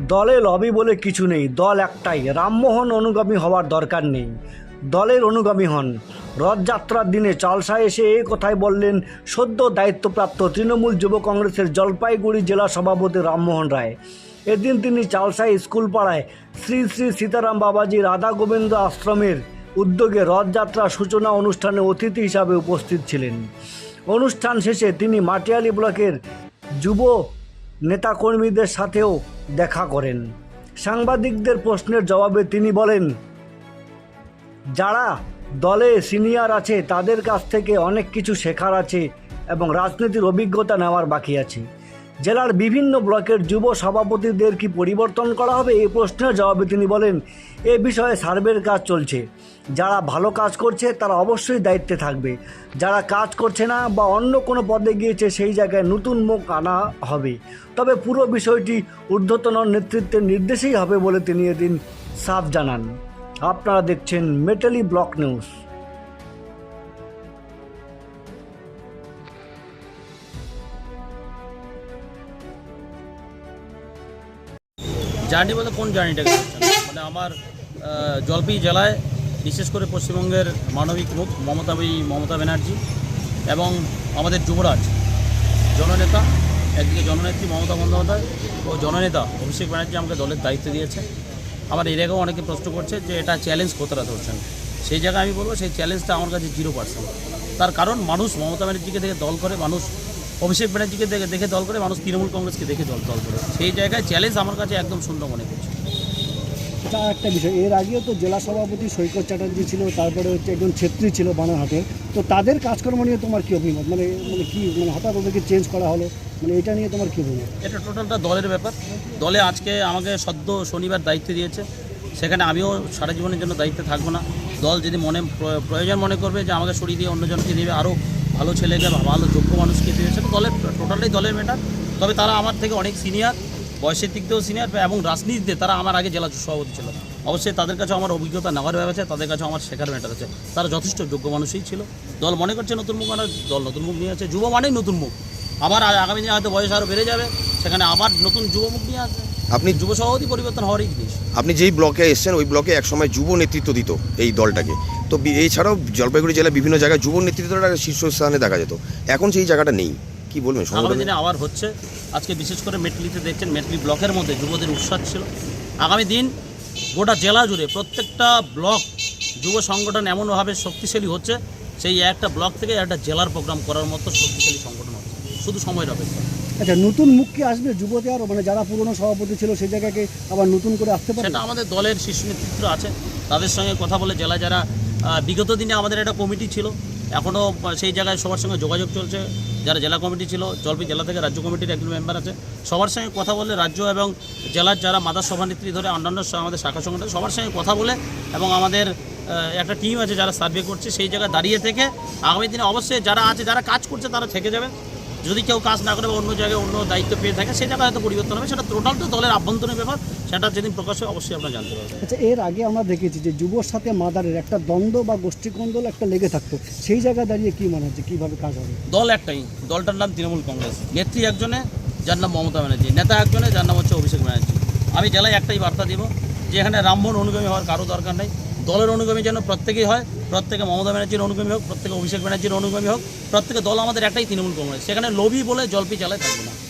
দলে লবি বলে কিছু নেই, দল একটাই। রামমোহন অনুগামী হওয়ার দরকার নেই। দলের অনুগামী হন। রথযাত্রার দিনে চালসা এসে এই কথাই বললেন সদ্য দায়িত্বপ্রাপ্ত তৃণমূল যুব কংগ্রেসের জলপাইগুড়ি জেলা সভাপতি রামমোহন রায়। এদিন তিনি চালসাই স্কুল পাড়ায় শ্রী শ্রী সীতারাম বাবাজি রাধা গোবিন্দ আশ্রমের উদ্যোগে রথযাত্রা সূচনা অনুষ্ঠানে অতিথি হিসাবে উপস্থিত ছিলেন। অনুষ্ঠান শেষে তিনি মাটিয়ালি ব্লকের যুব নেতাকর্মীদের সাথেও দেখা করেন। সাংবাদিকদের প্রশ্নের জবাবে তিনি বলেন, যারা দলে সিনিয়র আছে, তাদের কাছ থেকে অনেক কিছু শেখার আছে এবং রাজনীতির অভিজ্ঞতা নেওয়ার বাকি আছে। জেলার বিভিন্ন ব্লকের যুব সভাপতিদের কি পরিবর্তন করা হবে? এই প্রশ্নের জবাবে তিনি বলেন, এ বিষয়ে সার্ভের কাজ চলছে। যারা ভালো কাজ করছে, তারা অবশ্যই দায়িত্বে থাকবে। যারা কাজ করছে না বা অন্য কোনো পদে গিয়েছে, সেই জায়গায় নতুন মুখ আনা হবে। তবে পুরো বিষয়টি ঊর্ধ্বতন নেতৃত্বের নির্দেশেই হবে বলে তিনি এদিন সাফ জানান। আপনারা দেখছেন মেটালি ব্লক নিউজ। জার্নি বলতে কোন বলছেন? মানে আমার জলপাই জেলায়, বিশেষ করে পশ্চিমবঙ্গের মানবিক মুখ, মমতা মমতা ব্যানার্জি এবং আমাদের যুবরাজ, জননেতা, একদিকে জননেত্রী মমতা বন্দ্যোপাধ্যায় ও জননেতা অভিষেক ব্যানার্জি আমাকে দলের দায়িত্ব দিয়েছে। আবার এর আগেও অনেকে প্রশ্ন করছে যে এটা চ্যালেঞ্জ কতটা ধরছেন? সেই জায়গায় আমি বলব সেই চ্যালেঞ্জটা আমার কাছে জিরো পার্সেন্ট তার কারণ মানুষ মমতা ব্যানার্জিকে থেকে দল করে, মানুষ অভিষেক ব্যানার্জিকে দেখে দেখে দল করে মানুষ তৃণমূল কংগ্রেসকে দেখে দল দল করে। সেই জায়গায় চ্যালেঞ্জ আমার কাছে একদম শূন্য মনে করছে। এটা একটা বিষয় এর আগেও তো জেলা সভাপতি সৈকত চ্যাটার্জি ছিল তারপরে হচ্ছে একজন ছেত্রী ছিল বানারহাটের। তো তাদের কাজকর্ম নিয়ে তোমার কী অভিমত? মানে মানে কি মানে হঠাৎ ওদেরকে চেঞ্জ করা হলো? মানে এটা নিয়ে তোমার কী অভিমত? এটা টোটালটা দলের ব্যাপার। দলে আজকে আমাকে সদ্য শনিবার দায়িত্ব দিয়েছে। সেখানে আমিও সারা জীবনের জন্য দায়িত্বে থাকব না। দল যদি মনে প্র- প্রয়োজন মনে করবে যে আমাকে সরিয়ে দিয়ে অন্যজনকে দেবে আরও ভালো ছেলেকে ভালো যোগ্য মানুষকে দেবে সেটা দলের টোটালটাই দলের ম্যাটার তবে তারা আমার থেকে অনেক সিনিয়র বয়সের দিক থেকেও সিনিয়র এবং রাজনীতিতে তারা আমার আগে জেলা সভাপতি ছিল। অবশ্যই তাদের কাছে আমার অভিজ্ঞতা নেওয়ার ব্যাপার আছে, তাদের কাছে আমার শেখার ম্যাটার আছে। তারা যথেষ্ট যোগ্য মানুষই ছিল। দল মনে করছে নতুন মুখ আনার দল নতুন মুখ নিয়ে আছে, যুব মানেই নতুন মুখ। আবার আগামী দিনে হয়তো বয়স আরও বেড়ে যাবে, সেখানে আবার নতুন যুবমুখ নিয়ে আসবে। আপনি যুব সভাপতি পরিবর্তন হওয়ারই জিনিস। আপনি যেই ব্লকে এসেছেন ওই ব্লকে একসময় যুব নেতৃত্ব দিত এই দলটাকে। তো এছাড়াও জলপাইগুড়ি জেলায় বিভিন্ন জায়গায় যুব নেতৃত্বটা শীর্ষস্থানে দেখা যেত। এখন সেই জায়গাটা নেই। কি বলবেন আগামী দিনে আবার হচ্ছে আজকে বিশেষ করে মেটলিতে দেখছেন মেটলি ব্লকের মধ্যে যুবদের উৎসাহ ছিল। আগামী দিন গোটা জেলা জুড়ে প্রত্যেকটা ব্লক যুব সংগঠন এমনভাবে শক্তিশালী হচ্ছে সেই একটা ব্লক থেকে একটা জেলার প্রোগ্রাম করার মতো শক্তিশালী সংগঠন হচ্ছে। শুধু সময়ের অপেক্ষা আচ্ছা নতুন মুখ কি আসবে যুবতে আরও? মানে যারা পুরনো সভাপতি ছিল সেই জায়গাকে আবার নতুন করে আসতে পারে সেটা আমাদের দলের শীর্ষ নেতৃত্ব আছে। তাদের সঙ্গে কথা বলে জেলা যারা বিগত দিনে আমাদের একটা কমিটি ছিল। এখনও সেই জায়গায় সবার সঙ্গে যোগাযোগ চলছে। যারা জেলা কমিটি ছিল জলপি জেলা থেকে রাজ্য কমিটির একজন মেম্বার আছে। সবার সঙ্গে কথা বলে রাজ্য এবং জেলার যারা মাদার সভানেত্রী ধরে অন্যান্য আমাদের শাখা সংগঠন, সবার সঙ্গে কথা বলে এবং আমাদের একটা টিম আছে যারা সার্ভে করছে, সেই জায়গায় দাঁড়িয়ে থেকে আগামী দিনে অবশ্যই যারা আছে, যারা কাজ করছে, তারা থেকে যাবে। যদি কেউ কাজ না করে বা অন্য জায়গায় অন্য দায়িত্ব পেয়ে থাকে সেই জায়গায় হয়তো পরিবর্তন হবে। সেটা টোটাল তো দলের আভ্যন্তরীণ ব্যাপার সেটা যেদিন প্রকাশ হয় অবশ্যই আমরা জানতে পারবেন আচ্ছা এর আগে আমরা দেখেছি যে যুবর সাথে মাদারের একটা দ্বন্দ্ব বা গোষ্ঠীকন্দল একটা লেগে থাকতো। সেই জায়গায় দাঁড়িয়ে কি মনে হচ্ছে? কীভাবে কাজ হবে? দল একটাই দলটার নাম তৃণমূল কংগ্রেস। নেত্রী একজনে যার নাম মমতা ব্যানার্জি। নেতা একজনে যার নাম হচ্ছে অভিষেক ব্যানার্জি। আমি জেলায় একটাই বার্তা দিব যে এখানে রামমোহন অনুগামী হওয়ার কারও দরকার নেই। দলের অনুগামী যেন প্রত্যেকেই হয়, প্রত্যেকে মমতা ব্যানার্জির অনুগামী হোক, প্রত্যেকে অভিষেক ব্যানার্জির অনুগামী হোক, প্রত্যেকে দল আমাদের একটাই তৃণমূল কংগ্রেস। সেখানে লবি বলে জলপি চালায় থাকবে না।